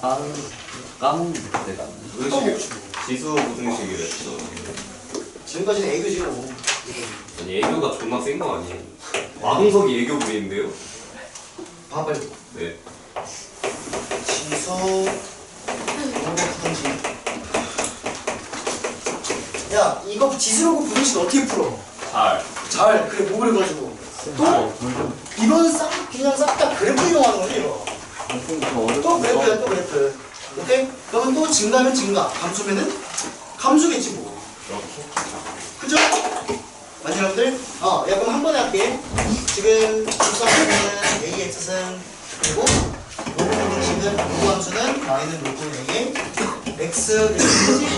아 까먹는 데가 안 의식 지수 부등식이랬죠. 지금까지는 애교지고 아니 애교가 존나 센 거 아니에요? 마동석이 애교 부인데요? 봐 빨리 네. 지수 야 이거 지수라고 부등식 어떻게 풀어? 잘. 잘 그래 뭐 그래가지고 또 이건 싹 그냥 싹 다 그래프 이용하는 거지 이거 또 그래프야 또 그래프 오케이? 그러면 또 증가면 증가 감수면은 감수겠지 뭐 그죠? 맞죠 여러분들? 어, 야 그럼 한 번에 할게 지금 직선은 A, X승 그리고 로그 공식은 로그 함수는 Y는 로그 A X 되지?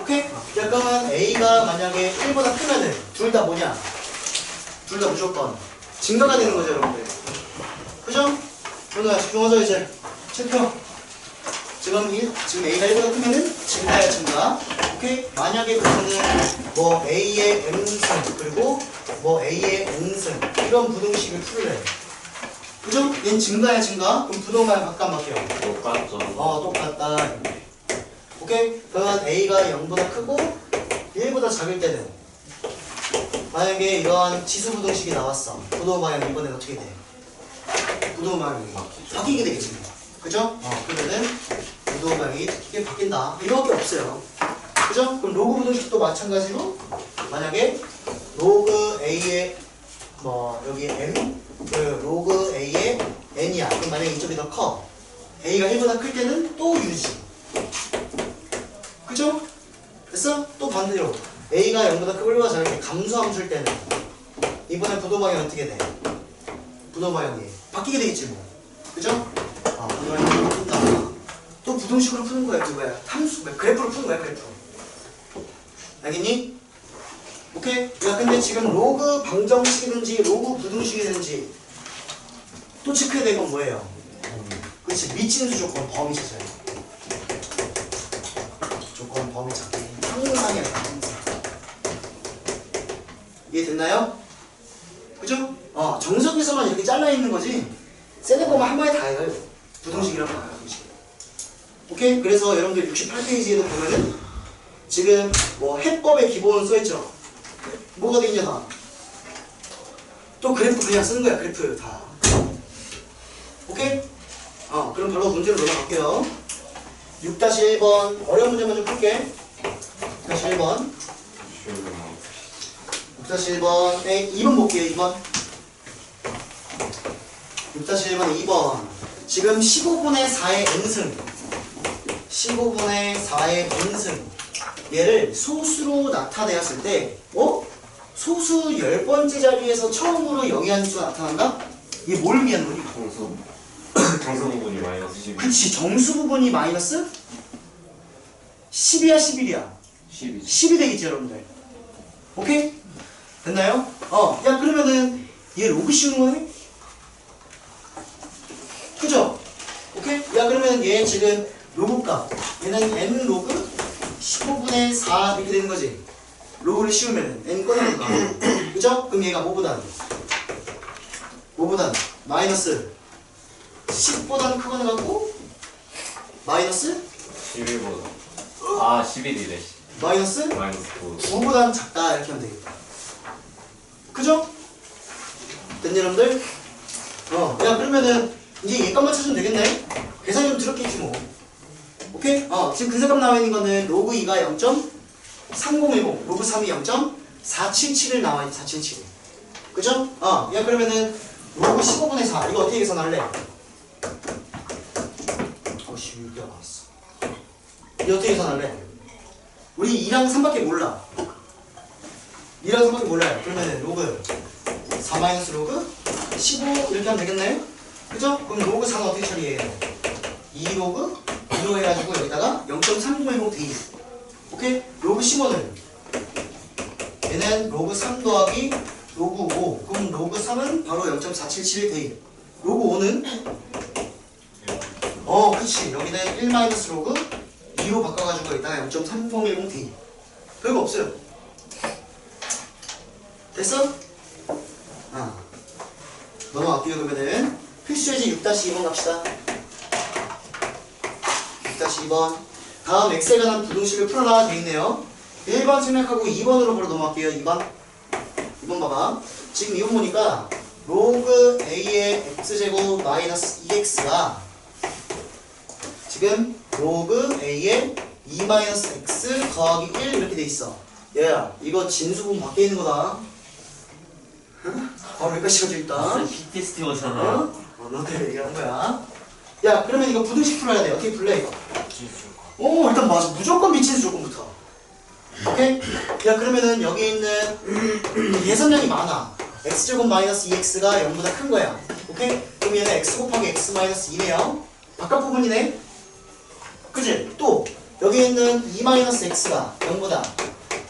오케이? 자 그러면 A가 만약에 1보다 크면은 둘 다 뭐냐? 둘 다 무조건 증가가 되는 거죠 여러분들 그죠? 그러면 집중하자 이제 체크 지금 이 지금 A가 1보다 크면은 증가야 증가. 오케이? 만약에 그러면은 뭐 A의 M승 그리고 뭐 A의 N승 이런 부등식을 풀래. 그죠? 얘는 증가야 증가. 그럼 부동만 안 바뀌어. 똑같죠. 어 똑같다. 오케이? 그러면 A가 0보다 크고 1보다 작을 때는 만약에 이런 지수 부등식이 나왔어. 부동 방향 이번엔 어떻게 돼? 방향이 바뀌게 되겠지. 그죠? 어, 그러면은 방향이 이게 바뀐다. 이거밖에 없어요. 그죠? 그럼 로그 부등식도 마찬가지로 만약에 로그 A의 뭐 여기 M 그 로그 A의 N이야. 그럼 만약에 이쪽이 더 커. A가 1보다 클 때는 또 유지. 그죠? 됐어? 또 반대로 A가 0보다 크고 1보다 작을 때 감소함수일 때는 이번에 부도방향 어떻게 돼? 부도방향이 바뀌게 되겠지 뭐 그죠? 아 부도방향이 바뀐다 또 부동식으로 푸는 거야 그거야 뭐야 그래프로 푸는 거야 그래프 알겠니? 오케이? 야 근데 지금 로그 방정식이든지 로그 부등식이든지 또 체크해야 될 건 뭐예요? 그렇지 미친수 조건 범위 찾아야 돼 조건 범위 찾기 항상이야 항상 이해됐나요? 그죠? 어 정석에서만 이렇게 잘라 있는 거지. 세는 거만 한 번에 다 해요. 부등식이라고 봐요 부등식. 오케이? 그래서 여러분들 68페이지에도 보면은 지금 뭐 해법의 기본 써있죠? 뭐가 되겠냐 다. 또 그래프 그냥 쓰는 거야 그래프 다. 오케이? 어 그럼 바로 문제로 넘어갈게요. 6-1번. 어려운 문제만 좀 풀게. 6-1번. 6-1번. 에 2번 볼게요 2번 6-1번 2번 지금 15분의 4의 n승 15분의 4의 n승 얘를 소수로 나타내었을 때 어? 소수 10번째 자리에서 처음으로 영의 한수가 나타난다? 이게 뭘 의미하는 거니? 정수. 정수 부분이 마이너스 12. 그치 정수 부분이 마이너스 10이야 11이야 12 10이 되겠지 여러분들 오케이? 됐나요? 어, 야 그러면은 얘 로그 씌우는 거네? 그죠? 야 그러면 얘 지금 로그값 얘는 n 로그 15분의 4 이렇게 되는 거지 로그를 씌우면은 n 꺼내는 거 그죠? 그럼 얘가 뭐보단 뭐보단 마이너스 10보다는 크거나 갖고 마이너스 11보다. 아 11이래. 마이너스 마이너스 9. 9보다는 작다 이렇게 하면 되겠다 그죠? 됐니 여러분들? 어, 야 그러면은 이제 얘값만 찾으면 되겠네 계산이 좀 들었겠지 뭐 오케이? 어, 지금 근사값 나와 있는 거는 로그 2가 0.3010 로그 3이 0.477을 나와 있는 477 그죠? 어, 야 그러면은 로그 15분의 4 이거 어떻게 계산할래? 어씨 여기가 나왔어 이거 어떻게 계산할래? 우리 2랑 3밖에 몰라 2랑 3밖에 몰라요 그러면은 로그 4 마이너스 로그 15 이렇게 하면 되겠네 그죠? 그럼 로그 4는 어떻게 처리해요? 2 로그 2로 해가지고 여기다가 0.3010 대2 오케이? 로그 15는 얘는 로그 3 더하기 로그 5 그럼 로그 3은 바로 0.477 대1 로그 5는? 어 그치. 여기는 1 마이너스 로그 2로 바꿔가지고 여기다가 0.3010 대2 별거 없어요. 됐어? 아. 넘어갈게요 그러면은. 필수 예제 6-2번 갑시다 6-2번. 다음 x에 관한 부등식을 풀어라 돼 있네요. 1번 생략하고 2번으로 바로 넘어갈게요. 2번. 2번 봐봐. 지금 이거 보니까 로그 a의 x제곱 마이너스 2x가 지금 로그 a의 2 마이너스 x 더하기 1 이렇게 돼 있어. 얘야, 이거 진수분 밖에 있는 거다. 응? 바로 여기까지 가져 있다. PTSD 오잖아. 어? 어, 너한테 얘기하는 거야. 야, 그러면 이거 부등식 풀어야 돼. 어떻게 풀래, 이거? 오, 일단 맞아. 무조건 미친 조건부터. 오케이? 야, 그러면은 여기 있는 예선량이 많아. x제곱 마이너스 2x가 0보다 큰 거야. 오케이? 그럼 얘는 x 곱하기 x 마이너스 2네요. 바깥 부분이네. 그지? 또 여기 있는 2 마이너스 x가 0보다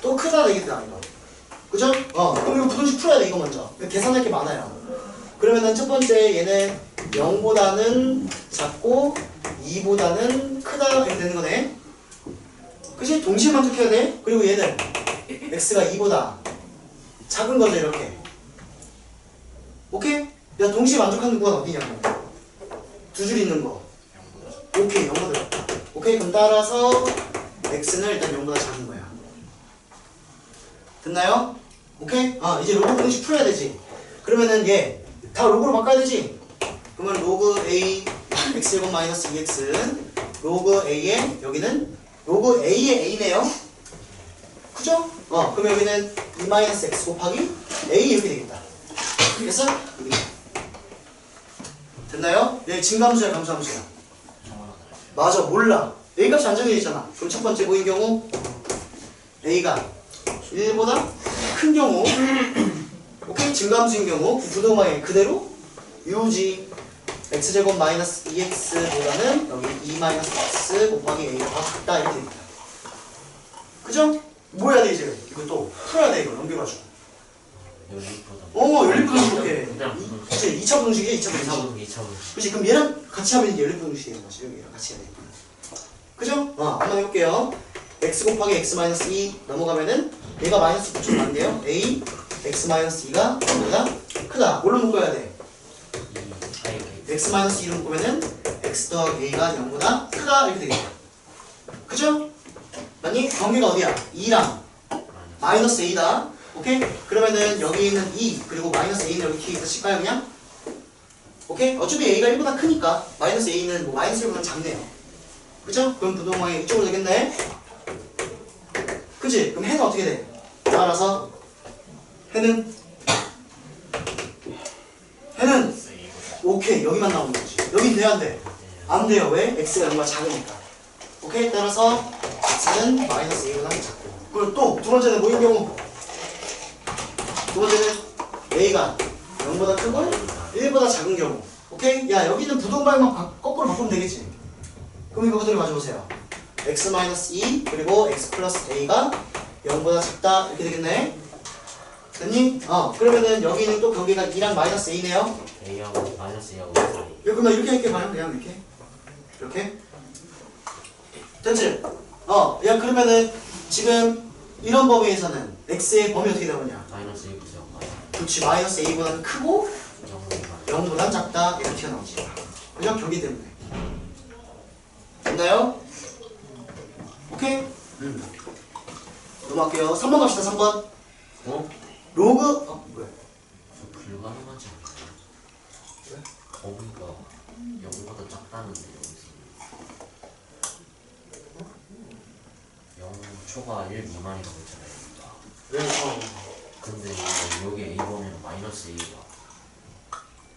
또 크다 되겠다, 이거. 그죠? 어, 그럼 이거 부등식 풀어야 돼, 이거 먼저. 계산할 게 많아요. 그러면은 첫 번째 얘는 0보다는 작고 2보다는 크다 이렇게 되는 거네. 그치? 동시에 만족해야 돼. 그리고 얘는 x가 2보다 작은 거죠 이렇게. 오케이? 야 동시에 만족하는 구간 어디냐고. 두 줄 있는 거. 오케이 0보다. 오케이 그럼 따라서 x는 일단 0보다 작은 거야. 됐나요? 오케이? 아 이제 로그 분식 풀어야 되지. 그러면은 얘 다 로그로 바꿔야 되지. 그러면 로그 a x제곱 마이너스 2x는 로그 a의 여기는 로그 a의 a네요. 그죠? 어 그럼 여기는 2 마이너스 x 곱하기 a 이렇게 되겠다. 됐어? 됐나요? 얘 진감수야 감수함수야. 맞아 몰라. a 값이 안 정해져 있잖아. 그럼 첫 번째 보인 경우 a가 1보다 큰 경우 오케이 증감수인 경우 부동방향 그대로 유지 x제곱 마이너스 2x보다는 여기 2 마이너스 x 곱하기 a가 더 작다 이렇게 됩니다. 그죠? 뭐 해야 돼 이제? 이거 또 풀어야 돼 이거 여기보다. 어 연립부등식 이렇게 이제 2차 부등식이야 2차 부등식. 2차분 2차분. 그치 그럼 얘랑 같이 하면 이제 연립부등식이 되는 거지 여기랑 같이 해야 돼 그죠? 어 한번 해볼게요. x 곱하기 x 마이너스 2 넘어가면은 얘가 마이너스 9점 안 돼요. a x 마이너스 2가 보다 크다. 뭘로 묶어야 돼? X 마이너스 2로 묶으면은 x 더하기 a가 0보다 크다 이렇게 되겠다 그죠? 맞니? 관계가 어디야? 2랑 마이너스 a다 오케이? 그러면은 여기 있는 2 그리고 마이너스 a는 여기 키에 칠까요 그냥? 오케이? 어차피 a가 1보다 크니까 마이너스 a는 뭐 마이너스 1보다 작네요 그죠? 그럼 부동항이 이쪽으로 되겠네 그치? 그럼 해는 어떻게 돼? 따라서 해는 오케이 여기만 나오는 거지. 여긴 돼야 안 돼? 안 돼요. 왜? x가 0보다 작으니까. 오케이? 따라서 x는 마이너스 2보다 작고. 그리고 또 두 번째는 뭐인 경우? 두 번째는 a가 0보다 크고 1보다 작은 경우. 오케이? 야 여기는 부동방향만 바- 거꾸로 바꾸면 되겠지? 그럼 이거 그대로 가져오세요. x 마이너스 2 그리고 x 플러스 a가 0보다 작다. 이렇게 되겠네 됐니? 어 그러면은 여기는 또 관계가 2랑 마이너스 a네요 A하고 마이너스 A하고 사이. 야, 그럼 나 이렇게 할게 봐요 그냥 이렇게 이렇게 됐지? 어, 야 그러면은 지금 이런 범위에서는 x의 범위 어떻게 나오냐? 마이너스 1부터 그렇지 마이너스 a보다는 크고 0보다 0보다 작다 이렇게 튀어나오지 그죠? 경기 때문에 됐나요? 오케이? 음. 넘어갈게요 3번 갑시다 3번 어? 로그? 어 뭐야? 불가능하지 않을까? 왜? 범위가 0보다 작다는데 여기서. 0 초과 1 미만이라고 했잖아요 왜? 어. 근데 이거 여기 A 보면 마이너스 A가.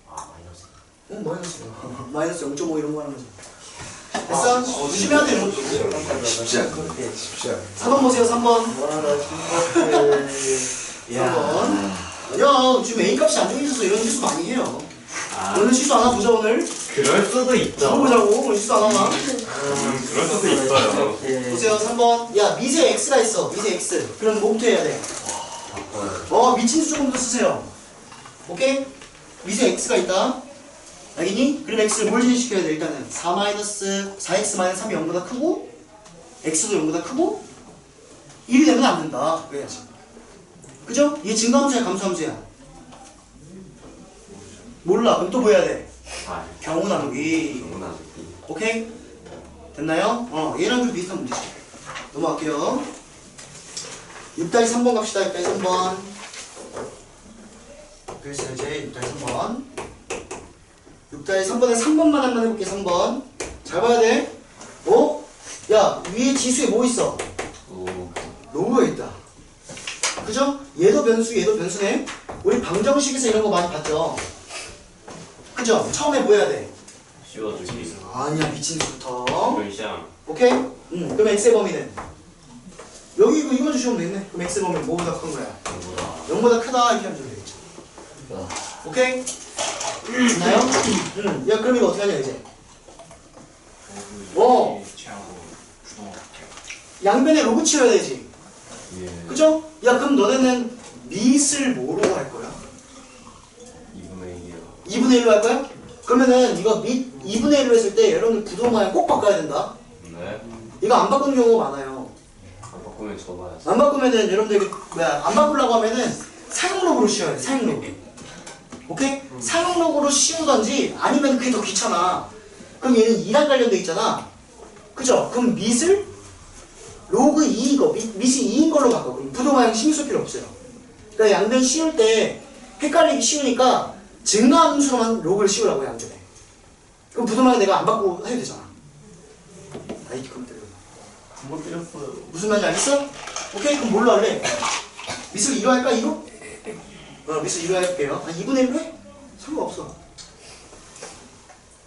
아 마이너스. 응 마이너스. 마이너스 0.5 이런 거 하는 거지. 됐어? 조심해야 돼 쉽지 않네 쉽지 않네 4번 보세요 3번. 3번 야 지금 A 값이 안 정해져서 이런 실수 많이 해요. 오늘 실수 안 하나 보자 오늘? 그럴 수도 있죠. 들어보자고 오늘 실수 안 하나? 음, 그럴 수도 있어요. 보세요 3번. 야 미세 X가 있어 미세 X. 그럼 뭐부터 해야 돼? 어 미친 수 조금 더 쓰세요. 오케이? 미세 X가 있다. 알겠니? 그럼 X를 뭘 진시켜야 돼 일단은? 4 마이너스 4X 마이너스 3이 0보다 크고 X도 0보다 크고 1이 되면 안 된다. 그래야지. 그죠? 얘 증가함수야 감수함수야 몰라 그럼 또 뭐 해야 돼? 아 경우 나누기 너무나 오케이? 됐나요? 어, 얘랑 좀 비슷한 문제지. 넘어갈게요. 6-3번 갑시다. 6-3번. 그래서 이제 6-3번. 6-3번에 3번만 한번 해볼게. 3번. 잘 봐야 돼. 어? 야 위에 지수에 뭐 있어? 오, 로그가 있다. 그죠? 얘도 변수, 얘도 변수네. 우리 방정식에서 이런 거 많이 봤죠? 그죠? 처음에 뭐 해야 돼? 씌워주기. 아니야 미친 수부터. 별샹. 오케이? 응. 그럼 x의 범위는? 여기 이거 이거 주시면 되겠네. 그럼 x의 범위는 뭐보다 큰 거야? 이거보다 0보다 크다 이렇게 하면 되겠죠. 오케이? 됐나요? 응. 야 그럼 이거 어떻게 하냐 이제? 뭐? 양변에 로그 치워야 되지. 예. 그죠? 야 그럼 너네는 밑을 뭐로 할 거야? 2분의 1이요. 2분의 1로 할 거야? 그러면은 이거 밑 2분의 1로 했을 때 여러분들 부동모양 꼭 바꿔야 된다. 네. 이거 안 바꾸는 경우가 많아요. 안 바꾸면 접어야지. 안 바꾸면은 여러분들 그 뭐야 안 바꾸려고 하면은 돼. 사용 로그. 오케이? 사용 로그로 씌우던지 아니면 그게 더 귀찮아. 그럼 얘는 2랑 관련돼 있잖아. 그죠? 그럼 밑을 로그 2 이거 밑, 밑이 2인 걸로 바꿔. 그럼 부동모양 신경 쓸 필요 없어요. 그러니까 양변 씌울 때 헷갈리기 쉬우니까 증가함수로만 로그를 씌우라고 양변에. 그럼 부동모양 내가 안 바꾸고 해도 되잖아. 아이 그럼 때려. 못 때렸어요. 무슨 말인지 알겠어? 오케이 그럼 뭘로 할래? 미술 2로 할까 2로? 어 미술 2로 할게요 아 2분의 1로 해? 상관없어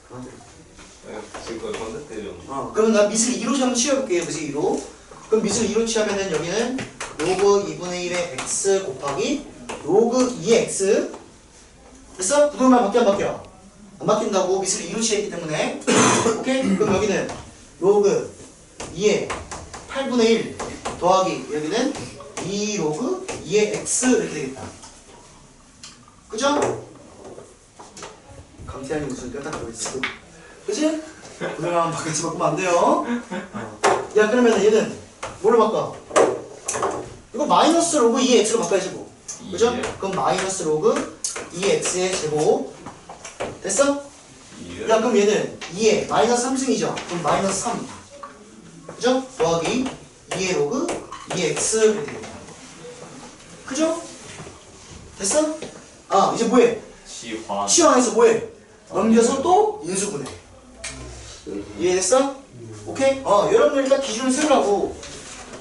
그만 때려. 건데 때려. 어 그러면 나 미술 2로 한번 치워볼게요 미술 2로 그럼 미술 2로 치하면은 여기는 로그 2분의 1의 x 곱하기 로그 2의 x 됐어? 부동만 바뀌어 안 바뀌어? 안 바뀐다고 미술 2로 치했기 때문에 오케이? 그럼 여기는 로그 2의 8분의 1 더하기 여기는 2 로그 2의 x 이렇게 되겠다 그죠? 감태한이 무슨 뼈다귀고 있어 그지? 부동만 바뀌지 바꾸면 안 돼요 어. 야 그러면 얘는 뭘로 바꿔? 이거 마이너스 로그 2x로 바꿔야지 뭐 그죠? 그럼 마이너스 로그 2x의 제곱 됐어? 이에. 야 그럼 얘는 2에 마이너스 3승이죠? 그럼 마이너스 3 그죠? 더하기 2의 로그 2x 이렇게 되겠다 그죠? 됐어? 아 이제 뭐해? 시환. 시황에서 뭐해? 넘겨서 또 인수분해 이해됐어? 오케이? 어 여러분들 일단 기준을 세우라고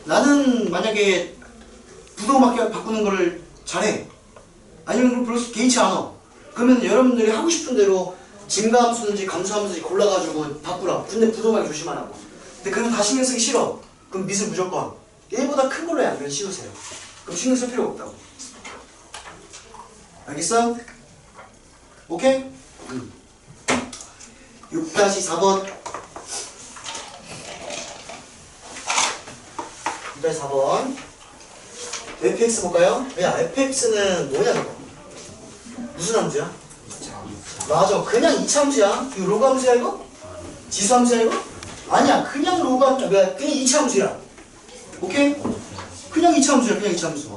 나는 만약에 부동밖에 바꾸는 거를 잘해 아니면 별로 개의치 않아. 그러면 여러분들이 하고 싶은 대로 증가함수든지 감소함수든지 골라가지고 바꾸라. 근데 부동만 조심하라고. 근데 그럼 다 신경 쓰기 싫어. 그럼 밑을 무조건. 1보다 큰 걸로 양변 씌우세요 그럼 신경 쓸 필요 없다고. 알겠어? 오케이? 6-4번. 6-4번. fx 볼까요? 야 fx는 뭐냐 이거 무슨 함수야? 맞아 그냥 이차함수야 이거 로그 함수야 이거? 지수 함수야 이거? 아니야 그냥 로그 함수 뭐야 그냥 이차함수야 오케이? 그냥 이차함수야 그냥 이차함수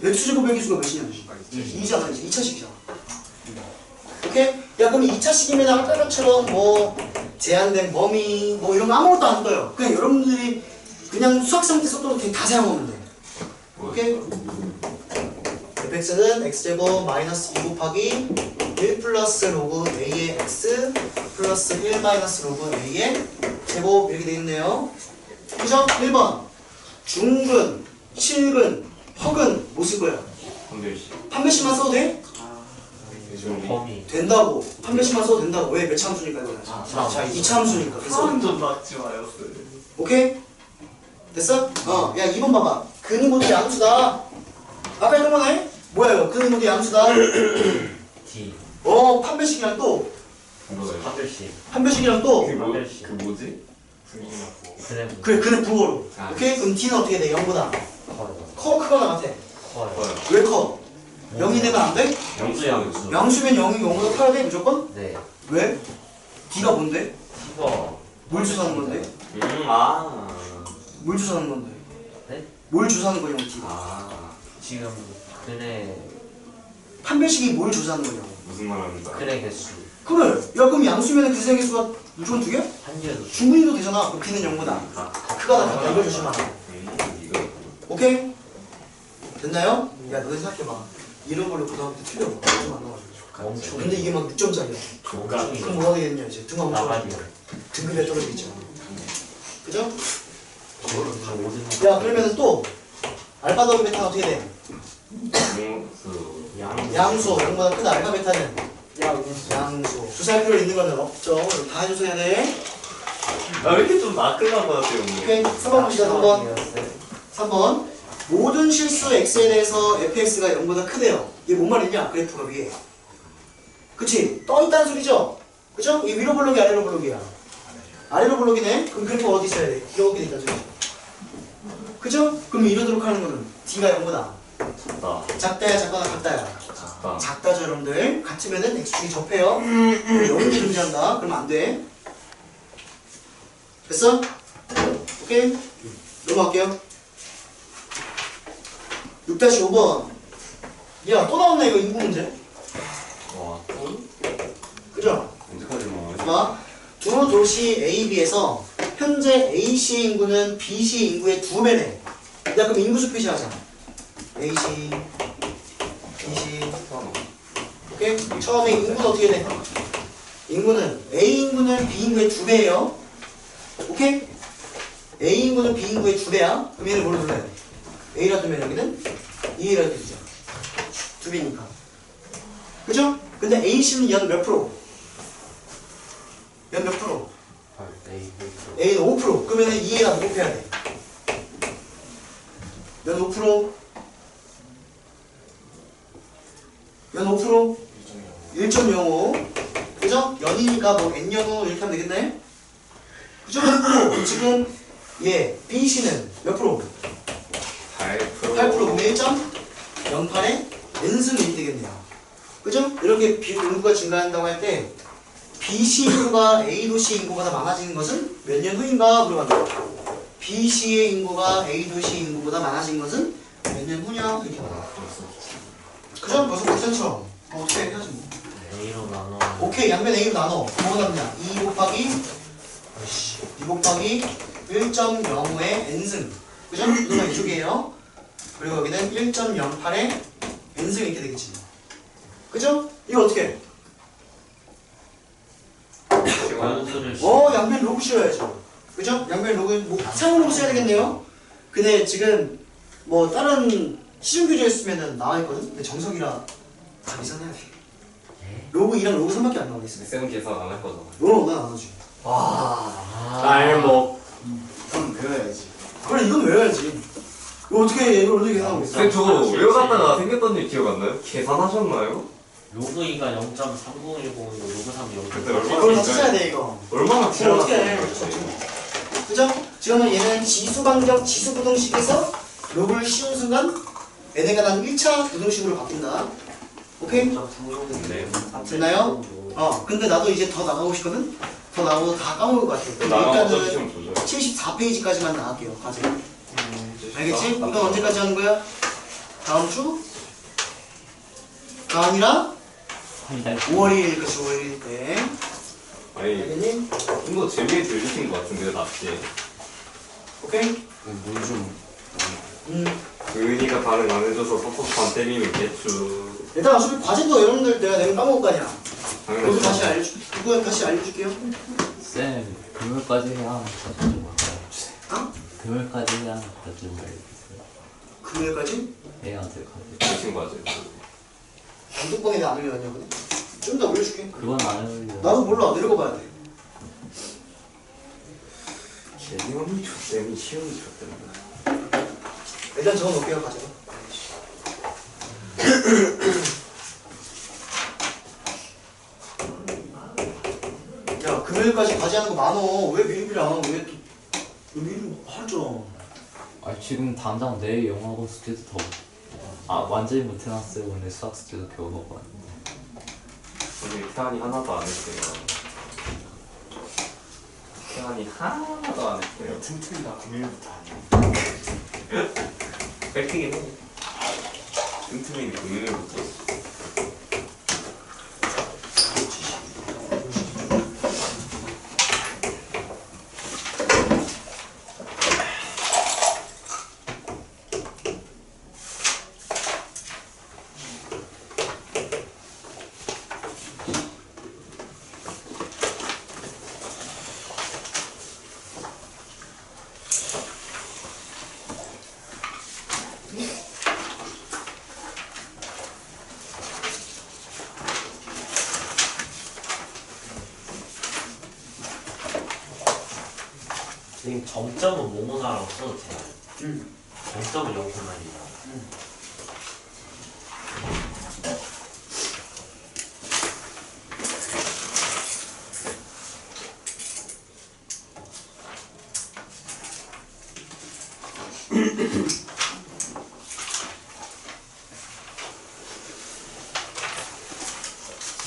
x제곱 배기수가 몇이냐 2잖아 이제 2차식이잖아 오케이? 야 그럼 2차식이면 아까 것처럼 뭐 제한된 범위 뭐 이런 거 아무것도 안 떠요 그냥 여러분들이 그냥 수학상 때 썼던 거 그냥 다 사용하면 돼 오케이? Fx는 x제곱 마이너스 2 곱하기 1 플러스 로그 a의 x 플러스 1 마이너스 로그 a의 제곱 이렇게 되겠네요 그죠? 1번 중근, 실근, 허근 뭐쓸 거야? 한별씨. 판매식만 써도 돼? 범위 된다고 판매식만 써도 된다고 왜? 몇 참수니까 이거는 아, 자, 자, 이 참수니까 그래서 좀 맞지 마요. 오케이? 됐어? 어, 야 2번 봐봐 근이 모두 양수다 아까 했던 거네? 뭐야 이거 근이 모두 양수다 D 어 판매식이랑 또 뭐예요? 한별씩 판매식이랑 또 그 뭐? 한별씩. 그 뭐지? 그래 그래 근의 부호로 아. 오케이? 그럼 D는 어떻게 돼? 0보다 커요 커 크거나 같아 커요? 왜 커? 0이 되면 안 돼? 양수 양수 양수면 0이 0보다 커야 돼 무조건? 네 왜? D가 뭔데? D가 뭘 주사는 건데? 음, 아. 뭘 주사는 건데? 네? 뭘 주사는 거냐고 D가 아. 지금 근의 판별식이 뭘 주사는 거냐고 무슨 말 합니까? 근의 개수 그래. 야 그럼 양수면 그 세개 수가 무조건 두 개? 한 개도 중근이도 되잖아. 그럼 B는 0보다. 크가 다 같다. 이걸 조심하라. 이거 오케이? 됐나요? 야 너네 생각해봐. 이런 걸로 고등학교 때 틀려봐. 좀안 나와가지고. 멈춤 근데 이게 막 6점짜리야. 조각이 그럼 뭐가 되겠냐 이제 등하고 나가지 등급에 떨어지겠죠. 그죠? 야 그러면은 또 알파 더하기 베타 어떻게 돼? 양수 양 양수 0보다 크다 알파 베타는 양수 주사할 필요 있는 거는 없죠. 다 해줘서 해야 돼 나왜 이렇게 좀 나끌난 거 같아요 오케이. 3번 봅시다 3번. 3번. 모든 실수 x에 대해서 fx가 0보다 크대요. 이게 뭔 말이냐? 그래프가 위에. 그치? 떠있다는 소리죠? 그죠? 이 위로 블록이 아래로 블록이야. 아래로 블록이네? 그럼 그래프가 어디 있어야 돼? 이렇게 있다 저기 그죠? 그럼 이러도록 하는 거는 d가 0보다 작다 작다야 작거나 같다야. 작다. 작다죠 여러분들. 같으면은 x축이 접해요. 여기도 존재한다. 그러면 안 돼. 됐어? 오케이? 넘어갈게요. 6-5번. 야 또 나왔네 이거 인구 문제. 와또? 그죠? 언제까지 나와 봐봐 두 도시 A, B에서 현재 A시의 인구는 B시의 인구의 두 배네. 야 그럼 인구수 표시하자 A시 B시 오케이? 처음에 인구는 어떻게 돼? 인구는 A 인구는 B 인구의 두 배예요. 오케이? A 인구는 B 인구의 두 배야. 그럼 얘는 뭘 불러야 돼? A라 두면 여기는 2A라 되죠. 두 배니까. 그죠? 근데 A 씨는 연 몇 프로? 연 몇 프로? A는 5%. 그러면 2A랑 곱해야 돼. 연 5%? 연 5%? 1.05 그죠? 연이니까 뭐 n연후 이렇게 하면 되겠네 그죠? 그리고 지금 얘 B씨는 몇 프로? 8% 8% 그러면 1.08에 n승 1이 되겠네요 그죠? 이렇게 비, 인구가 증가한다고 할 때 B씨 인구가 A도시 인구보다 많아지는 것은 몇 년 후인가 물어봤는데 B씨의 인구가 A도시 인구보다 많아진 것은 몇 년 후냐 이렇게 나와 그죠? 벌써 복선처럼 어, 어떻게 해야지 뭐 A로 나눠 오케이 양면 A로 나눠 뭐가 남냐 2 곱하기 아이씨 2 곱하기 1.05의 n승 그죠? 누가 이쪽이에요 그리고 여기는 1.08의 n승 이렇게 되겠지 그죠? 이거 어떻게 해? 원수를 어 양면 로그 씌워야죠 그죠? 양면 로그 뭐 상호 로그 써야 되겠네요 근데 지금 뭐 다른 시중 교재에 쓰면은 나와있거든 근데 정석이라 다 계산해야 돼 로그 2랑 로그 3밖에 안 나와 있어 쌤 계산 안 할 거잖아 너는 난 나눠지 아 날먹 그럼 배워야지. 그래 이건 외워야지. 이거 어떻게 이걸 어떻게 계산하고 있어? 쌤 저거 외워갔다가 생겼던 일 기억 안 나요? 계산하셨나요? 로그 2가 0.3010이고 로그 3이 그때 0.30 얼마나 이걸 다 진짜- 찾아야 돼 이거. 얼마나 이걸 어떻게 해? 그죠? 지금은 얘는 지수 방정 지수 부동식에서 로그를 씌운 순간 얘네가 난 1차 부동식으로 바뀐다. 오케이? 네 됐나요? 어. 근데 나도 이제 더 나가고 싶거든. 더 나가고 다 까먹을 것 같아. 일단은 어쩌시면 조져 74페이지까지만 나갈게요. 과제. 알겠지? 이건 언제까지 하는 거야? 다음 주? 다음이라? 5월 1일, 그치, 5월 1일 때. 아니 알겠니? 좀 더 재미에 들리신 것 같은데 납치 오케이? 물좀 음. 의은이가 반응 안 해줘서 섭섭한 때리면 개추 일단 어차피 과제도 여러분들 내가 내면 까먹을 거 아니야. 당연히 다시 알려줄, 그거 다시 알려줄게요. 쌤, 금요일까지 해야 갖다 좀 말해요. 어? 금요일까지 해야 갖다 좀 말해요. 금요일까지? 해야 될것 같아요. 그 친구가 단톡방에 내가 안 올려놨냐거든? 좀더 올려줄게. 그건 안 해요. 나도 몰라. 내려가봐야 돼. 개념이 좋대니 시험이 좋댄다 일단 적어 놓을게요, 과제도. 야, 금요일까지 과제하는 거 많어. 왜 미리미리 안 하고 왜 또, 왜 미리 하죠? 아 지금 당장 내일 영어학원 숙제도 더. 아 완전히 못 해놨어요. 오늘 수학 숙제도 겨우 넣고 왔는데. 오늘 태안이 하나도 안 했어요 태안이 하나도 안 했어요 틈틈이가 금요일부터 하네. 뺄킹이 뭐 틈틈이 공연을 붙어 Thank you. 점점은 모모나라고 써도 돼요 응. 점점은 0,1이다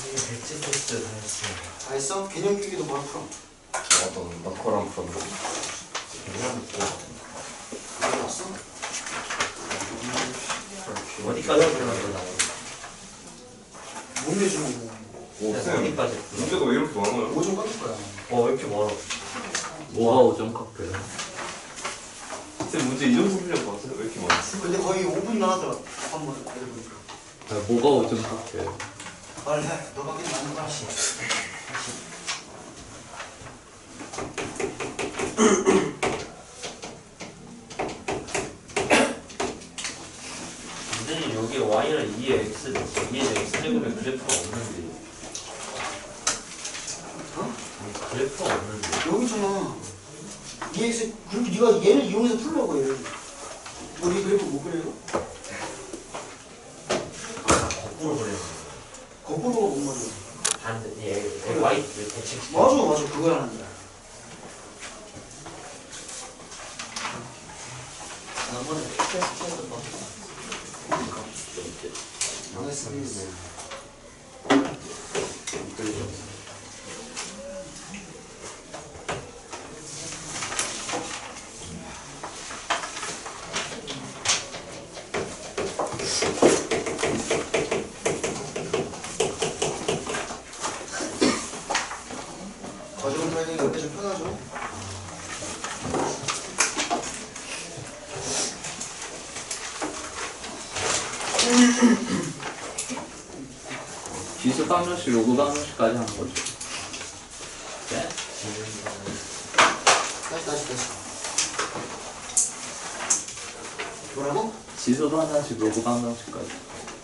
선생님 백지 테스트 다 했어요 다 했어? 개념 기기도 바로 풀어. 어떤 너커랑 프로그램 그냥 어디 왔어? 뭐 어디까지 불러요 나 뭔데 좀오 쌤. 어디까지 불러 문제가 왜 이렇게 많아요? 5점 깎을 거야. 어 왜 이렇게 멀어 뭐가 오점 카페요? 쌤 문제 이 정도 풀려고 왔어요? 왜 이렇게 많았어? 근데 거의 5분 나왔더라. 한번 해보니까. 아, 뭐가 오점 카페요? 빨리 해. 너밖에 안 가. 씨. 선생님 여기 y를 2에 x 2에 x 제곱에 그래프가 없는데 어? 아니, 그래프가 없는데 여기 있잖아. EX 그리고 네가 얘를 이용해서 풀려고 얘를. 우리 그래프 못 그래요? 아, 거꾸로 그래요 거꾸로가 뭔 말이야? 반대 얘, 얘 y 대칭 맞아 맞아 그거야 하는 거야. 나머지 테스트에서 뭐 알겠습니다. 과정 타이밍 옆에 좀 편하죠? 지수 방정식, 로그 방정식까지 한 거죠. 네? 다시 다시 다시. 뭐라고? 지수 방정식, 로그 방정식까지.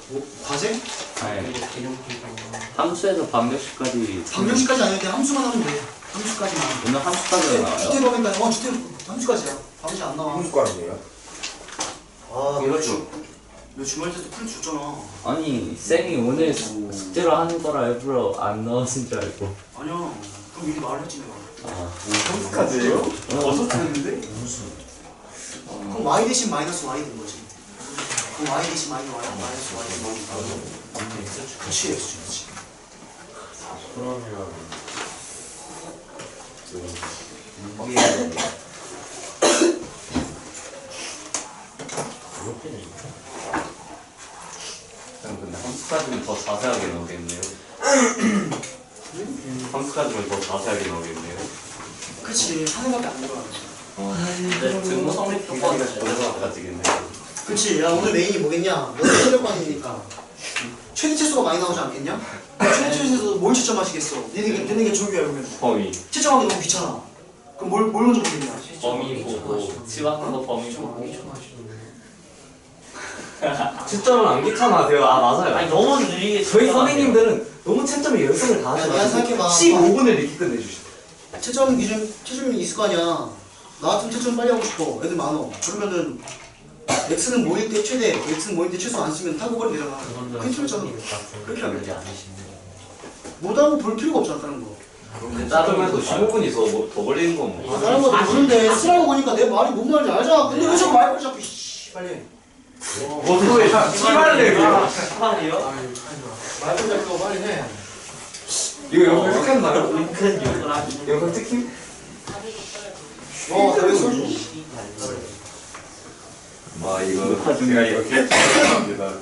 뭐 과제? 아니, 그리고 개념 기본 함수에서 방정식까지. 방정식까지 아니고 그냥 함수만 하면 돼. 함수까지만. 오늘 함수까지 나와요? 주태범인가? 어 주태 함수까지야. 방정식 안 나와. 홍수과는요? 아 그렇죠. 너 주말 때도 풀 줬잖아. 아니, 쌤이 오늘 수- 숙제로 하는 거라 일부러 안 넣으신 줄 알고. 아니야. 그럼 미리 말을 했지 내가. 아, 카드예요? 어, 했는데? 무수 그럼 y 대신 마이너스 y 된 거지. 그럼 y 대신 마이너스 y 마이너스 y 된 거니까. x 그치 그치 그치. 그러면 이렇게 되니까 함수까지는 더 자세하게 나오겠네요 함수까지는 더 자세하게 나오겠네요 그치 하나밖에 안 들어가. 근데 등호 성립 생각이가 똑같아 동사가 가지겠네요 그치 야 오늘 메인이 뭐겠냐? 너는 체력관이니까 최대 채수가 많이 나오지 않겠냐? 최대 채수에서 뭘 채점하시겠어? 니네 니네 조교야 그러면 범위 채점하기 너무 귀찮아. 그럼 뭘, 뭘 먼저 보겠냐? 범위 보고, 거 범위 보고. 채점은 안 귀찮아하세요 아 맞아요 아니 너무 느리게 저희. 선생님들은 너무 채점에 열성을 내가 생각해봐. 15분을 이렇게 끝내주시죠 채점 기준 채점이 있을 거 아니야. 나 같으면 채점 빨리 하고 싶어. 애들 많어. 그러면은 x는 모일 때 최대, x는 모일 때 최소 안 쓰면 타고 버리면 되잖아. 그건 그게 틀렸잖아. 그렇게 하지 않으신데 못하고 볼 필요가 없잖아 다른 거. 다른 말도 15분이 더, 뭐- 더 걸리는 건 뭐. 아, 다른 것도 보는데 쓰라고 보니까 내 말이 뭔 말인지 알잖아. 근데 왜 자꾸 말을 자꾸 씨 빨리. 뭐 그거에 씨발래 시간이요? 말을 자꾸 빨리 해. 이거 영상 찍혔나요? 은근 욕을 하시는 영상 찍힘? 어, 내가 써줘. 아 이거 제가 이거 기억합니다